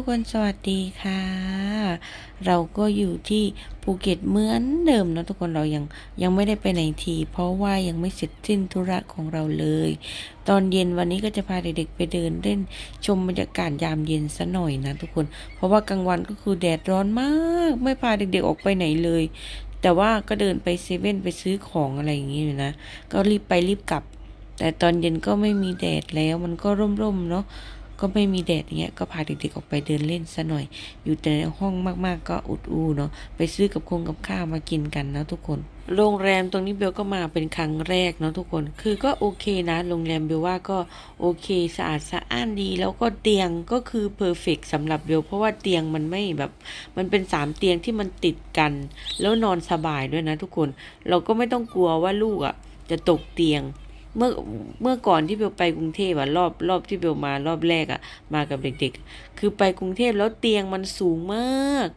ทุกคนสวัสดีค่ะ เราก็อยู่ที่ภูเก็ตเหมือนเดิมนะทุกคนเรายังยังไม่ได้ไปไหนที เพราะว่ายังไม่เสร็จสิ้นธุระของเราเลย ตอนเย็นวันนี้ก็จะพาเด็กๆไปเดินเล่นชมบรรยากาศยามเย็นซะหน่อยนะทุกคน เพราะว่ากลางวันก็คือแดดร้อนมาก ไม่พาเด็กๆออกไปไหนเลย แต่ว่าก็เดินไปเซเว่นไปซื้อของอะไรอย่างนี้อยู่นะก็รีบไปรีบกลับ แต่ตอนเย็นก็ไม่มีแดดแล้วมันก็ร่มๆเนาะ ก็ไม่มีแดดอย่างเงี้ยก็พาเด็กๆออกไปเดินเล่นซะหน่อย อยู่แต่ในห้องมากๆก็อุดอูเนาะไปซื้อกับคงกับข้าวมากินกันนะทุกคนโรงแรมตรงนี้เบลก็มาเป็นครั้งแรกเนาะทุกคน คือก็โอเคนะ โรงแรมเบลว่าก็โอเคสะอาดสะอ้านดี แล้วก็เตียงก็คือเพอร์เฟกสำหรับเบลเพราะว่าเตียงมันไม่แบบ มันเป็นสามเตียงที่มันติดกัน แล้วนอนสบายด้วยนะทุกคน เราก็ไม่ต้องกลัวว่าลูกอะจะตกเตียง เมื่อเมื่อก่อนที่เบลไปกรุงเทพอะรอบรอบที่เบลมารอบแรกอะมากับเด็กๆ คือไปกรุงเทพแล้วเตียงมันสูงมาก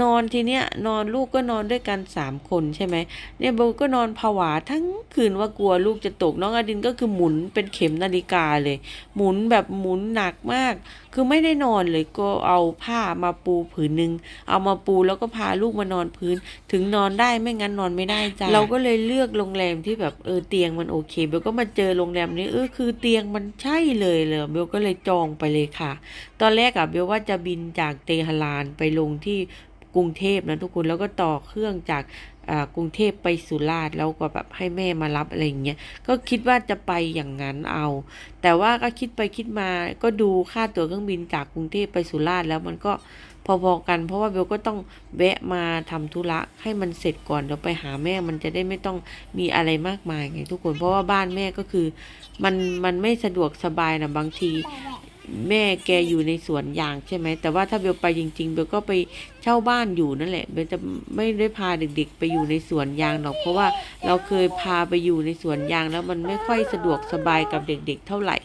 นอนทีเนี้ยนอนลูกก็นอนด้วยกันสามคนใช่ไหมเนี่ยเบลก็นอนผวาทั้งคืนว่ากลัวลูกจะตกน้องอดินก็คือหมุนเป็นเข็มนาฬิกาเลย หมุนแบบหมุนหนักมาก คือไม่ได้นอนเลยก็เอาผ้ามาปูผืนหนึ่งเอามาปูแล้วก็พาลูกมานอนพื้น ถึงนอนได้ไม่งั้นนอนไม่ได้จ้าเราก็เลยเลือกโรงแรมที่แบบเออเตียงมันโอเคเบลก็มาเจอโรงแรมนี้เออคือเตียงมันใช่เลยเลยเบลก็เลยจองไปเลยค่ะ ตอนแรกอะเบลว่าจะบินจากเตหะรานไปลงที่กรุงเทพนะทุกคนแล้วก็ต่อเครื่องจากอ่ากรุงเทพไปสุราษฎร์แล้วก็แบบให้แม่มารับอะไรอย่างเงี้ยก็คิดว่าจะไปอย่างนั้นเอา แต่ว่าก็คิดไปคิดมาก็ดูค่าตั๋วเครื่องบินจากกรุงเทพไปสุราษฎร์แล้วมันก็ พอๆกัน เพราะว่าเบลก็ต้องแวะมาทำธุระให้มันเสร็จก่อนเดี๋ยวไปหาแม่มันจะได้ไม่ต้องมีอะไรมากมายไงทุกคน เพราะว่าบ้านแม่ก็คือ มันมันไม่สะดวกสบายนะบางทีแม่แกอยู่ในสวนยางใช่ไหม แต่ว่าถ้าเบลไปจริงๆเบลก็ไปเช่าบ้านอยู่นั่นแหละเบลจะไม่ได้พาเด็กๆ ไปอยู่ในสวนยางหรอก เพราะว่าเราเคยพาไปอยู่ในสวนยางแล้วมันไม่ค่อยสะดวกสบายกับเด็กๆ เท่าไหร่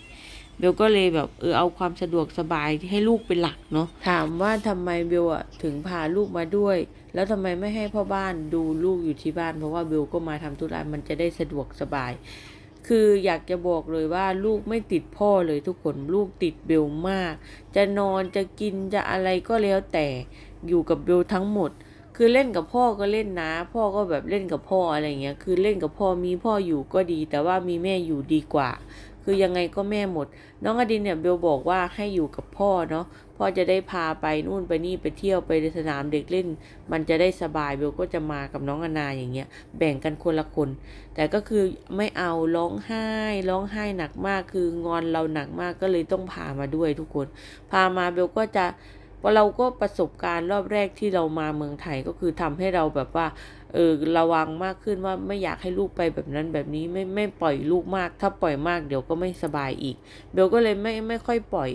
เบลก็เลยแบบเออเอาความสะดวกสบายให้ลูกเป็นหลักเนาะถามว่าทำไมเบลอะถึงพาลูกมาด้วย แล้วทำไมไม่ให้พ่อบ้านดูลูกอยู่ที่บ้าน เพราะว่าเบลก็มาทำธุระมันจะได้สะดวกสบาย คืออยากจะบอกเลยว่าลูกไม่ติดพ่อเลยทุกคนลูกติดเบลมาก จะนอนจะกินจะอะไรก็แล้วแต่อยู่กับเบลทั้งหมดคือเล่นกับพ่อก็เล่นนะ พ่อก็แบบเล่นกับพ่ออะไรเงี้ย คือเล่นกับพ่อมีพ่ออยู่ก็ดี แต่ว่ามีแม่อยู่ดีกว่า คือยังไงก็แม่หมด น้องอดินเนี่ยเบลบอกว่าให้อยู่กับพ่อเนาะพ่อจะได้พาไปนู่นไปนี่ไปเที่ยวไปสนามเด็กเล่น มันจะได้สบายเบลก็จะมากับน้องอนาอย่างเงี้ย แบ่งกันคนละคน แต่ก็คือไม่เอาร้องไห้ร้องไห้หนักมากคืองอนเราหนักมากก็เลยต้องพามาด้วยทุกคน พามาเบลก็จะ ราะเราก็ประสบการณ์รอบแรกที่เรามาเมืองไทยก็คือทำให้เราแบบว่าเออระวังมากขึ้นว่าไม่อยากให้ลูกไปแบบนั้นแบบนี้ไม่ไม่ปล่อยลูกมาก ถ้าปล่อยมากเดี๋ยวก็ไม่สบายอีกเบลก็เลยไม่ไม่ค่อยปล่อย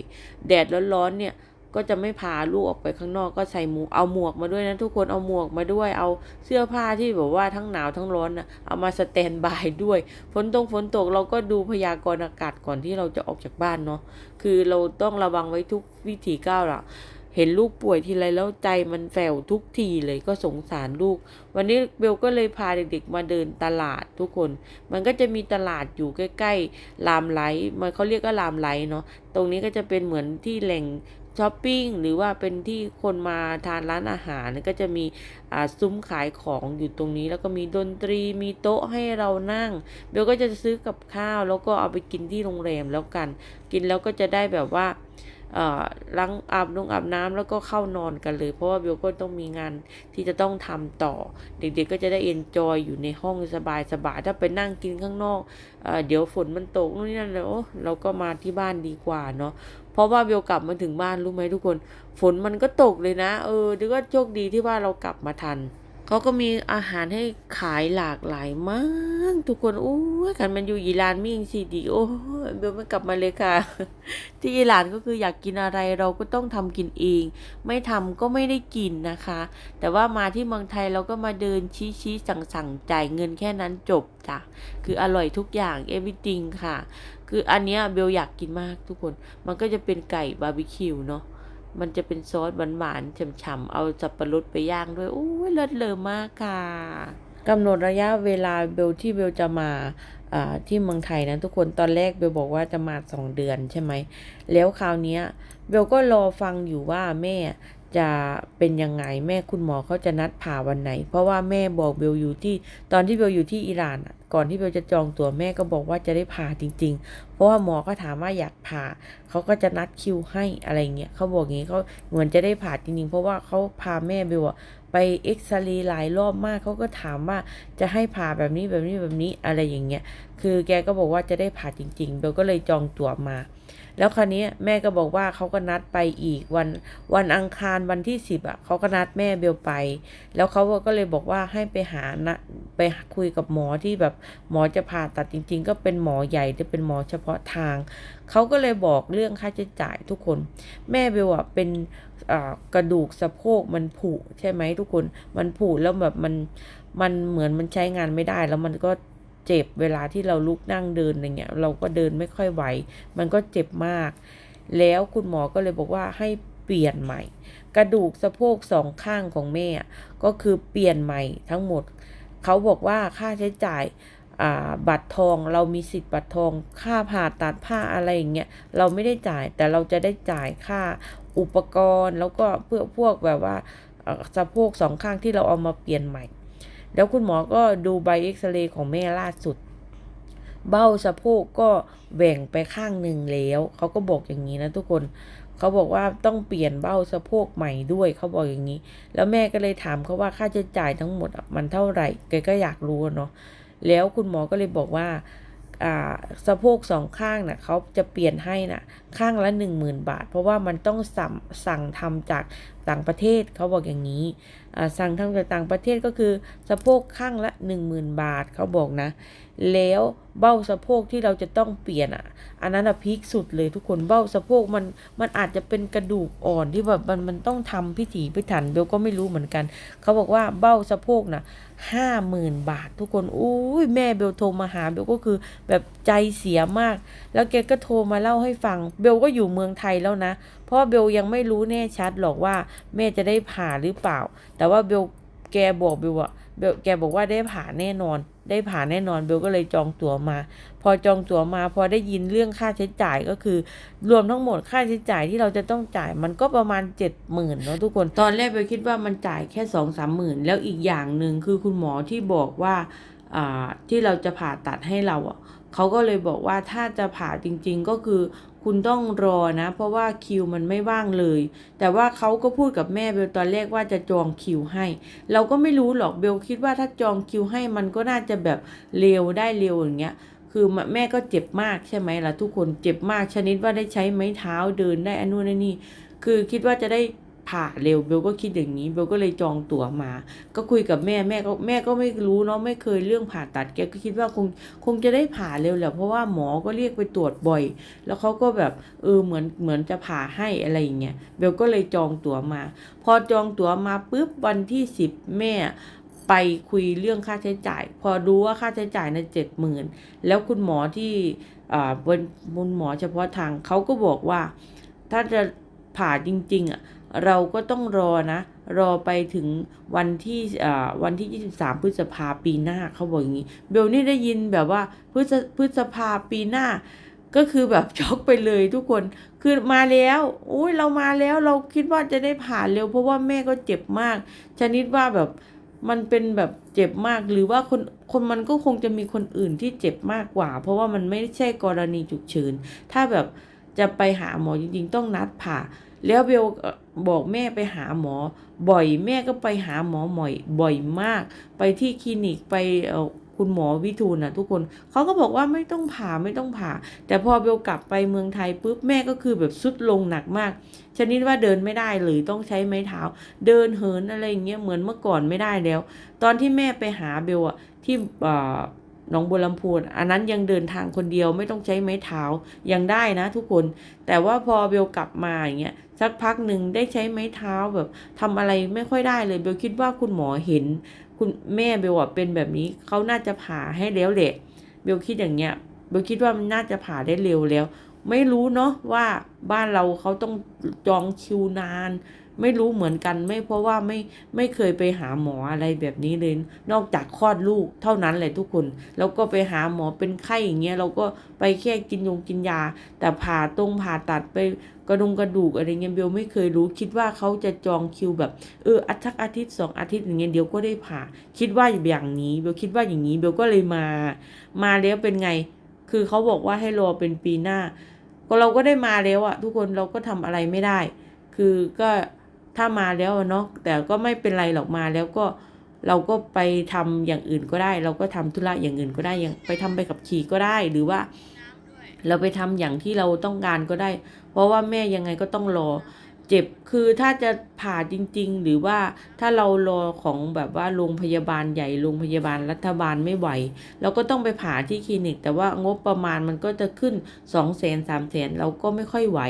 แดดร้อนๆเนี่ยก็จะไม่พาลูกออกไปข้างนอกก็ใส่หมวกเอาหมวกมาด้วยนะทุกคนเอาหมวกมาด้วย เอาเสื้อผ้าที่แบบว่าทั้งหนาวทั้งร้อนนะเอามาสแตนบายด้วยฝนตกฝนตกเราก็ดูพยากรณ์อากาศก่อนที่เราจะออกจากบ้านเนาะคือเราต้องระวังไว้ทุกวิถีก้าวละ เห็นลูกป่วยทีไรแล้วใจมันแฝวทุกทีเลยก็สงสารลูก วันนี้เบลก็เลยพาเด็กๆมาเดินตลาดทุกคน มันก็จะมีตลาดอยู่ใกล้ๆรามไลท์มันเขาเรียกก็รามไลท์เนาะตรงนี้ก็จะเป็นเหมือนที่แหล่งช้อปปิ้งหรือว่าเป็นที่คนมาทานร้านอาหารก็จะมีซุ้มขายของอยู่ตรงนี้ แล้วก็มีดนตรีมีโต๊ะให้เรานั่งเบลก็จะซื้อกับข้าว แล้วก็เอาไปกินที่โรงแรมแล้วกัน กินแล้วก็จะได้แบบว่า ล้างอาบนงอาบน้ำแล้วก็เข้านอนกันเลย เพราะว่าเบลก็ต้องมีงานที่จะต้องทำต่อ เด็กๆก็จะได้เอนจอยอยู่ในห้องสบายๆถ้าไปนั่งกินข้างนอกเอเดี๋ยวฝนมันตกนู่นนี่นั่นเลยโอ้เราก็มาที่บ้านดีกว่าเนาะเพราะว่าเบลกลับมาถึงบ้านรู้ไหมทุกคน ฝนมันก็ตกเลยนะ เออเดี๋ยวก็โชคดีที่ว่าเรากลับมาทัน เขาก็มีอาหารให้ขายหลากหลายมาก ทุกคนโอ้ยกันมันอยู่ยีรานมิ่งสีดีโอ้เบลไม่กลับมาเลยค่ะ ที่ยีรานก็คืออยากกินอะไรเราก็ต้องทำกินเอง ไม่ทำก็ไม่ได้กินนะคะ แต่ว่ามาที่เมืองไทยเราก็มาเดินชี้ชี้สั่งสั่งจ่ายเงินแค่นั้นจบจ้ะคืออร่อยทุกอย่าง everything ค่ะ คืออันเนี้ยเบลอยากกินมากทุกคน มันก็จะเป็นไก่บาร์บีคิวเนาะ มันจะเป็นซอสหวานๆฉ่ำๆเอาสับปะรดไปย่างด้วยโอ้ยเลิศเลอมากค่ะกำหนดระยะเวลาเบลที่เบลจะมาที่เมืองไทยนะทุกคนตอนแรกเบลบอกว่าจะมาสองเดือนใช่ไหมแล้วคราวนี้เบลก็รอฟังอยู่ว่าแม่ จะเป็นยังไงแม่คุณหมอเขาจะนัดผ่าวันไหน เพราะว่าแม่บอกเบลอยู่ที่ตอนที่เบลอยู่ที่อิหร่านก่อนที่เบลจะจองตั๋วแม่ก็บอกว่าจะได้ผ่าจริง ๆ เพราะว่าหมอก็ถามว่าอยากผ่าเขาก็จะนัดคิวให้อะไรเงี้ยเขาบอกงี้เขาเหมือนจะได้ผ่าจริงๆ เพราะว่าเขาพาแม่เบลไปเอ็กซเรย์หลายรอบมากเขาก็ถามว่าจะให้ผ่าแบบนี้แบบนี้แบบนี้อะไรอย่างเงี้ยคือแกก็บอกว่าจะได้ผ่าจริงๆเบลก็เลยจองตั๋วมา แล้วคราวนี้แม่ก็บอกว่าเขาก็นัดไปอีกวันวันอังคารวันที่สิบอะเขาก็นัดแม่เบลไป แล้วเขาก็เลยบอกว่าให้ไปหานะไปคุยกับหมอที่แบบหมอจะผ่าตัดจริง ๆ ก็เป็นหมอใหญ่จะเป็นหมอเฉพาะทางเขาก็เลยบอกเรื่องค่าใช้จ่ายทุกคน แม่เบลอะเป็นกระดูกสะโพกมันผุใช่ไหมทุกคนมันผุแล้วแบบมันมันเหมือนมันใช้งานไม่ได้แล้วมันก็ เจ็บเวลาที่เราลุกนั่งเดินอะไรเงี้ยเราก็เดินไม่ค่อยไหว มันก็เจ็บมาก แล้วคุณหมอก็เลยบอกว่าให้เปลี่ยนใหม่ กระดูกสะโพกสองข้างของแม่ก็คือเปลี่ยนใหม่ทั้งหมด เขาบอกว่าค่าใช้จ่ายบัตรทองเรามีสิทธิ์บัตรทองค่าผ่าตัดผ้าอะไรอย่างเงี้ยเราไม่ได้จ่ายแต่เราจะได้จ่ายค่าอุปกรณ์ แล้วก็เพื่อพวกแบบว่าสะโพกสองข้างที่เราเอามาเปลี่ยนใหม่ แล้วคุณหมอก็ดูใบเอ็กซเรย์ของแม่ล่าสุด เบ้าสะโพกก็แหว่งไปข้างหนึ่งแล้วเขาก็บอกอย่างนี้นะทุกคนเขาบอกว่าต้องเปลี่ยนเบ้าสะโพกใหม่ด้วยเขาบอกอย่างนี้ แล้วแม่ก็เลยถามเขาว่าค่าใช้จ่ายทั้งหมดมันเท่าไหร่แกก็อยากรู้เนาะแล้วคุณหมอก็เลยบอกว่าอ่าสะโพกสองข้างน่ะเขาจะเปลี่ยนให้น่ะข้างละหนึ่งหมื่นบาท เพราะว่ามันต้องสั่งสั่งทำจากต่างประเทศเขาบอกอย่างนี้สั่งทำจากต่างประเทศก็คือสะโพกข้างละหนึ่งหมื่นบาทเขาบอกนะ แล้วเบ้าสะโพกที่เราจะต้องเปลี่ยนอะ อันนั้นอะพีคสุดเลยทุกคนเบ้าสะโพกมันมันอาจจะเป็นกระดูกอ่อนที่แบบมันมันต้องทำพิถีพิถันเบลก็ไม่รู้เหมือนกัน เขาบอกว่าเบ้าสะโพกน่ะห้าหมื่นบาททุกคนอุ้ยแม่เบลโทรมาหาเบลก็คือแบบใจเสียมาก แล้วแกก็โทรมาเล่าให้ฟัง เบลก็อยู่เมืองไทยแล้วนะ เพราะว่าเบลยังไม่รู้แน่ชัดหรอกว่าแม่จะได้ผ่าหรือเปล่า แต่ว่าเบลแกบอกเบลอะเบลแกบอกว่าได้ผ่าแน่นอน ได้ผ่าแน่นอนเบลก็เลยจองตั๋วมา พอจองตั๋วมา พอได้ยินเรื่องค่าใช้จ่ายก็คือ รวมทั้งหมดค่าใช้จ่ายที่เราจะต้องจ่ายมันก็ประมาณเจ็ดหมื่นเนาะทุกคนตอนแรกเบลคิดว่ามันจ่ายแค่สองสามหมื่นแล้วอีกอย่างหนึ่งคือคุณหมอที่บอกว่าอ่าที่เราจะผ่าตัดให้เราอะเขาก็เลยบอกว่าถ้าจะผ่าจริง ๆ ก็คือ คุณต้องรอนะ เพราะว่าคิวมันไม่ว่างเลย แต่ว่าเขาก็พูดกับแม่เบลตอนแรกว่าจะจองคิวให้ เราก็ไม่รู้หรอกเบลคิดว่าถ้าจองคิวให้มันก็น่าจะแบบเร็วได้เร็วอย่างเงี้ย คือแม่ก็เจ็บมากใช่ไหมล่ะทุกคนเจ็บมากชนิดว่าได้ใช้ไม้เท้าเดินได้อนุนันนี่ คือคิดว่าจะได้ ผ่าเร็วเบลก็คิดอย่างนี้เบลก็เลยจองตั๋วมา ก็คุยกับแม่แม่ก็แม่ก็ไม่รู้เนาะไม่เคยเรื่องผ่าตัดแกก็คิดว่าคงคงจะได้ผ่าเร็วแหละเพราะว่าหมอก็เรียกไปตรวจบ่อย แล้วเขาก็แบบเออเหมือนเหมือนจะผ่าให้อะไรอย่างเงี้ยเบลก็เลยจองตั๋วมา พอจองตั๋วมาปุ๊บวันที่สิบแม่ไปคุยเรื่องค่าใช้จ่าย พอรู้ว่าค่าใช้จ่ายนะเจ็ดหมื่นแล้วคุณหมอที่อ่าบนบนหมอเฉพาะทางเขาก็บอกว่า ถ้าจะผ่าจริง ๆอะ เราก็ต้องรอนะ รอไปถึงวันที่อ่าวันที่ 23 พฤษภาปีหน้าเขาบอกอย่างนี้ เบลนี่ได้ยินแบบว่าพฤษพฤษภาปีหน้า ก็คือแบบช็อกไปเลยทุกคน คือมาแล้วอุ้ยเรามาแล้วเราคิดว่าจะได้ผ่านเร็ว เพราะว่าแม่ก็เจ็บมาก ชนิดว่าแบบมันเป็นแบบเจ็บมากหรือว่าคนคนมันก็คงจะมีคนอื่นที่เจ็บมากกว่า เพราะว่ามันไม่ใช่กรณีฉุกเฉินถ้าแบบจะไปหาหมอจริงๆ ต้องนัดผ่า แล้วเบลบอกแม่ไปหาหมอ บ่อยแม่ก็ไปหาหมอบ่อย บ่อยมาก ไปที่คลินิกไปคุณหมอวิทูลนะทุกคนเขาก็บอกว่าไม่ต้องผ่าไม่ต้องผ่า แต่พอเบลกลับไปเมืองไทยปุ๊บแม่ก็คือแบบสุดลงหนักมาก ชนิดว่าเดินไม่ได้เลยต้องใช้ไม้เท้า เดินเหินอะไรอย่างเงี้ยเหมือนเมื่อก่อนไม่ได้แล้ว ตอนที่แม่ไปหาเบลอะที่เอ่อหนองบัวลำพูนอันนั้นยังเดินทางคนเดียวไม่ต้องใช้ไม้เท้ายังได้นะทุกคน แต่ว่าพอเบลกลับมาอย่างเงี้ย สักพักหนึ่งได้ใช้ไม้เท้าแบบทำอะไรไม่ค่อยได้เลยเบลคิดว่าคุณหมอเห็น คุณแม่เบลอะเป็นแบบนี้เขาน่าจะผ่าให้แล้วแหละเบลคิดอย่างเงี้ยเบลคิดว่ามันน่าจะผ่าได้เร็วแล้ว ไม่รู้เนาะว่าบ้านเราเขาต้องจองคิวนาน ไม่รู้เหมือนกันไม่เพราะว่าไม่ไม่เคยไปหาหมออะไรแบบนี้เลย นอกจากคลอดลูกเท่านั้นแหละทุกคนแล้วก็ไปหาหมอเป็นไข้อย่างเงี้ยเราก็ไปแค่กินยงกินยา แต่ผ่าตรงผ่าตัดไปกระดงกระดูกอะไรเงี้ยเบลไม่เคยรู้ คิดว่าเขาจะจองคิวแบบเอออาทิตย์อาทิตย์สองอาทิตย์อย่างเงี้ยเดี๋ยวก็ได้ผ่า คิดว่าอย่างนี้เบลคิดว่าอย่างนี้เบลก็เลยมา มาแล้วเป็นไง คือเขาบอกว่าให้รอเป็นปีหน้า ก็เราก็ได้มาแล้วอะทุกคนเราก็ทำอะไรไม่ได้ คือก็ ถ้ามาแล้วเนาะแต่ก็ไม่เป็นไรหรอกมาแล้วก็เราก็ไปทำอย่างอื่นก็ได้ เราก็ทำธุระอย่างอื่นก็ได้อย่างไปทำไปกับขี่ก็ได้หรือว่า เราไปทำอย่างที่เราต้องการก็ได้ เพราะว่าแม่ยังไงก็ต้องรอ เจ็บคือถ้าจะผ่าจริง ๆ หรือว่าถ้าเรารอของแบบว่าโรงพยาบาลใหญ่โรงพยาบาลรัฐบาลไม่ไหวเราก็ต้องไปผ่าที่คลินิก แต่ว่างบประมาณมันก็จะขึ้นสองแสนสามแสนเราก็ไม่ค่อยไหว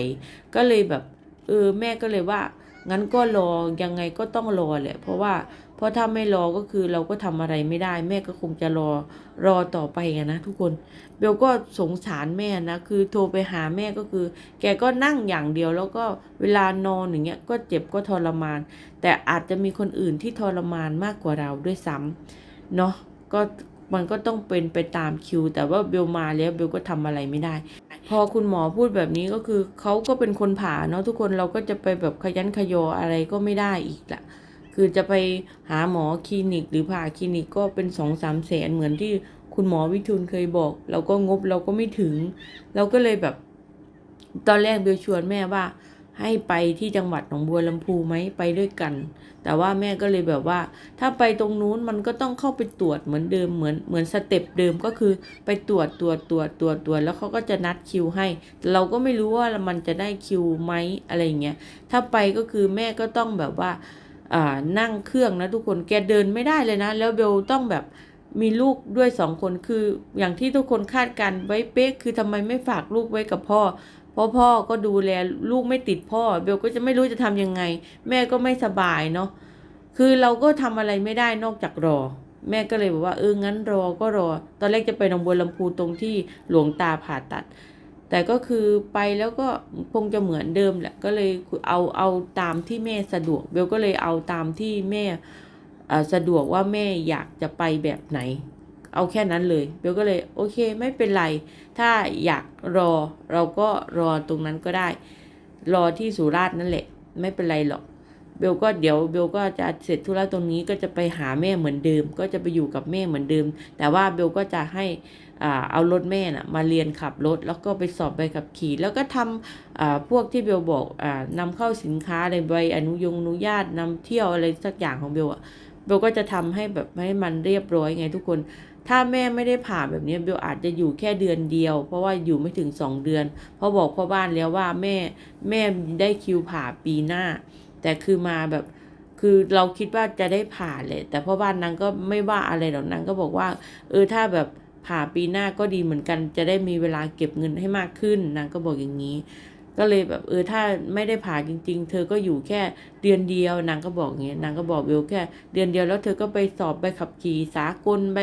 ก็เลยแบบเออแม่ก็เลยว่า งั้นก็รอยังไงก็ต้องรอแหละเพราะว่าเพราะถ้าไม่รอก็คือเราก็ทำอะไรไม่ได้ แม่ก็คงจะรอรอต่อไปนะ ทุกคนเบลก็สงสารแม่นะคือโทรไปหาแม่ก็คือ แกก็นั่งอย่างเดียวแล้วก็เวลานอนอย่างเงี้ยก็เจ็บก็ทรมาน แต่อาจจะมีคนอื่นที่ทรมานมากกว่าเราด้วยซ้ำเนาะก็ มันก็ต้องเป็นไปตามคิว แต่ว่าเบลมาแล้วเบลก็ทำอะไรไม่ได้ พอคุณหมอพูดแบบนี้ก็คือเขาก็เป็นคนผ่าเนาะทุกคนเราก็จะไปแบบขยันขยออะไรก็ไม่ได้อีกละคือจะไปหาหมอคลินิกหรือผ่าคลินิกก็เป็นสองสามแสนเหมือนที่คุณหมอวิทูลเคยบอก เราก็งบเราก็ไม่ถึง เราก็เลยแบบ ตอนแรกเบลชวนแม่ว่า ให้ไปที่จังหวัดหนองบัวลำพูไหมไปด้วยกัน แต่ว่าแม่ก็เลยแบบว่า ถ้าไปตรงนู้นมันก็ต้องเข้าไปตรวจเหมือนเดิมเหมือนเหมือนสเต็ปเดิมก็คือไปตรวจตรวจตรวจตรวจตรวจแล้วเขาก็จะนัดคิวให้แต่เราก็ไม่รู้ว่ามันจะได้คิวไหมอะไรเงี้ยถ้าไปก็คือแม่ก็ต้องแบบว่าอ่านั่งเครื่องนะทุกคนแกเดินไม่ได้เลยนะ แล้วเบลต้องแบบมีลูกด้วยสองคนคืออย่างที่ทุกคนคาดการไว้เป๊ะคือทำไมไม่ฝากลูกไว้กับพ่อ เพราะพ่อก็ดูแลลูกไม่ติดพ่อ เบลก็จะไม่รู้จะทำยังไง แม่ก็ไม่สบายเนาะคือเราก็ทำอะไรไม่ได้นอกจากรอ แม่ก็เลยบอกว่าเอองั้นรอก็รอ ตอนแรกจะไปหนองบัวลำพูตรงที่หลวงตาผ่าตัด แต่ก็คือไปแล้วก็คงจะเหมือนเดิมแหละก็เลยเอาเอาตามที่แม่สะดวก เบลก็เลยเอาตามที่แม่อ่อสะดวกว่าแม่อยากจะไปแบบไหน เอาแค่นั้นเลยเบลก็เลยโอเคไม่เป็นไร ถ้าอยากรอเราก็รอตรงนั้นก็ได้ รอที่สุราษฎร์นั่นแหละ ไม่เป็นไรหรอกเบลก็เดี๋ยวเบลก็จะเสร็จธุระตรงนี้ก็จะไปหาแม่เหมือนเดิม ก็จะไปอยู่กับแม่เหมือนเดิม แต่ว่าเบลก็จะให้เอารถแม่น่ะมาเรียนขับรถ แล้วก็ไปสอบใบขับขี่แล้วก็ทำพวกที่เบลบอกอ่านำเข้าสินค้าในใบอนุยงอนุญาตนำเที่ยวอะไรสักอย่างของเบลอะเบลก็จะทำให้แบบให้มันเรียบร้อยไงทุกคน ถ้าแม่ไม่ได้ผ่าแบบนี้เบลอาจจะอยู่แค่เดือนเดียว เพราะว่าอยู่ไม่ถึงสองเดือน เพราะบอกพ่อบ้านแล้วว่าแม่แม่ได้คิวผ่าปีหน้า แต่คือมาแบบคือเราคิดว่าจะได้ผ่าเลย แต่พ่อบ้านนางก็ไม่ว่าอะไรหรอกนางก็บอกว่า เออถ้าแบบผ่าปีหน้าก็ดีเหมือนกัน จะได้มีเวลาเก็บเงินให้มากขึ้นนางก็บอกอย่างนี้ ก็เลยแบบเออถ้าไม่ได้ผ่าจริง ๆ เธอก็อยู่แค่เดือนเดียวนางก็บอกอย่างเงี้ยนางก็บอกเบลแค่ เดือนเดียวแล้วเธอก็ไปสอบใบขับขี่สากลใบ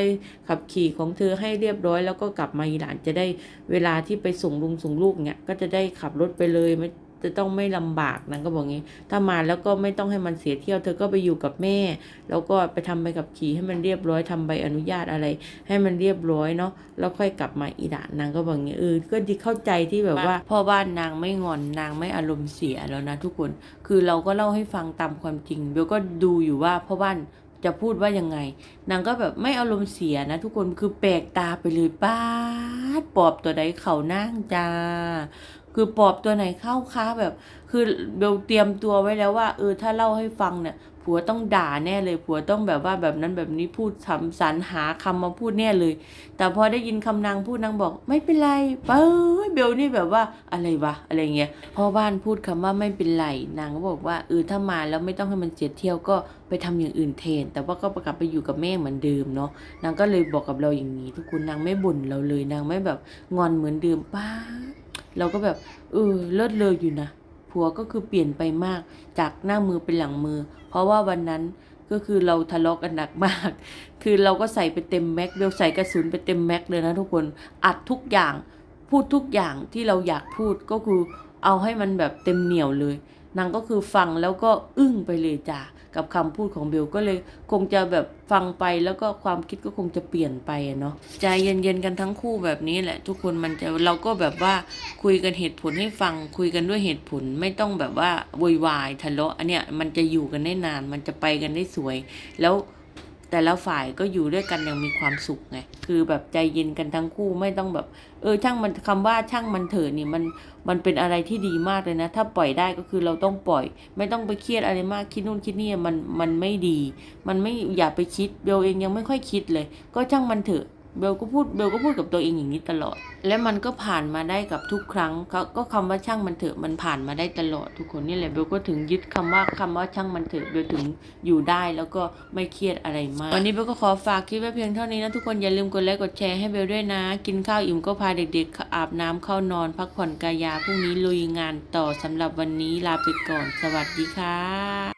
ขับขี่ของเธอให้เรียบร้อย แล้วก็กลับมาอีหลานจะได้เวลาที่ไปส่งลุงส่งลูกเงี้ยก็จะได้ขับรถไปเลยไม่ จะต้องไม่ลำบากนางก็บอกงี้ ถ้ามาแล้วก็ไม่ต้องให้มันเสียเที่ยว เธอก็ไปอยู่กับแม่ แล้วก็ไปทำใบขับขี่ให้มันเรียบร้อยทำใบอนุญาตอะไร ให้มันเรียบร้อยเนาะแล้วค่อยกลับมาอีด่านนางก็บอกงี้เออก็ดีเข้าใจที่แบบว่าพ่อบ้านนางไม่งอนนางไม่อารมณ์เสียแล้วนะทุกคน คือเราก็เล่าให้ฟังตามความจริงเบลก็ดูอยู่ว่าพ่อบ้านจะพูดว่ายังไง นางก็แบบไม่อารมณ์เสียนะทุกคนคือแปลกตาไปเลยป้าดปอบตัวใดเขานั่งจ้า คือปอบตัวไหนเข้าค้าแบบ คือเบลเตรียมตัวไว้แล้วว่า เออถ้าเล่าให้ฟังเนี่ยผัวต้องด่าแน่เลย ผัวต้องแบบว่าแบบนั้นแบบนี้พูดทำสรรหาคำมาพูดแน่เลย แต่พอได้ยินคำนางพูดนางบอก ไม่เป็นไรเป้ยเบลนี่แบบว่าอะไรวะอะไรเงี้ยพ่อบ้านพูดคำว่าไม่เป็นไรนางก็บอกว่าเออถ้ามาแล้วไม่ต้องให้มันเสียเที่ยวก็ไปทำอย่างอื่นแทน แต่ว่าก็กลับไปอยู่กับแม่เหมือนเดิมเนาะนางก็เลยบอกกับเราอย่างนี้ ทุกคนนางไม่บ่นเราเลยนางไม่แบบงอนเหมือนเดิมป้า เราก็แบบเออเลิศเลยอยู่นะผัวก็คือเปลี่ยนไปมากจากหน้ามือเป็นหลังมือ เพราะว่าวันนั้นก็คือเราทะเลาะกันหนักมาก คือเราก็ใส่ไปเต็มแม็กเบลใส่กระสุนไปเต็มแม็กเลยนะทุกคน อัดทุกอย่าง พูดทุกอย่างที่เราอยากพูดก็คือเอาให้มันแบบเต็มเหนียวเลย นางก็คือฟังแล้วก็อึ้งไปเลยจ้ะ กับคำพูดของเบลก็เลยคงจะแบบฟังไปแล้วก็ความคิดก็คงจะเปลี่ยนไปเนาะใจเย็นๆกันทั้งคู่แบบนี้แหละ ทุกคนมันจะเราก็แบบว่าคุยกันเหตุผลให้ฟังคุยกันด้วยเหตุผลไม่ต้องแบบว่าวุ่นวายทะเลาะอันเนี้ยมันจะอยู่กันได้นาน มันจะไปกันได้สวย แล้ว แต่ละฝ่ายก็อยู่ด้วยกันอย่างมีความสุขไง คือแบบใจเย็นกันทั้งคู่ไม่ต้องแบบ เออช่างมันคำว่าช่างมันเถอะนี่มันมันเป็นอะไรที่ดีมากเลยนะ ถ้าปล่อยได้ก็คือเราต้องปล่อย ไม่ต้องไปเครียดอะไรมากคิดนู่นคิดนี่มันมันไม่ดี มันไม่อย่าไปคิดเบลเองยังไม่ค่อยคิดเลย ก็ช่างมันเถอะ เบลก็พูดเบลก็พูดกับตัวเองอย่างนี้ตลอด และมันก็ผ่านมาได้กับทุกครั้งก็ก็คำว่าช่างมันเถอะมันผ่านมาได้ตลอดทุกคนนี่แหละเบลก็ถึงยึดคำว่าคำว่าช่างมันเถอะเบลถึงอยู่ได้แล้วก็ไม่เครียดอะไรมากวันนี้เบลก็ขอฝากคลิปไว้เพียงเท่านี้นะทุกคนอย่าลืมกดไลค์กดแชร์ให้เบลด้วยนะ กินข้าวอิ่มก็พาเด็กๆ อาบน้ำเข้านอน พักผ่อนกายาพรุ่งนี้ลุยงานต่อสำหรับวันนี้ลาไปก่อน สวัสดีค่ะ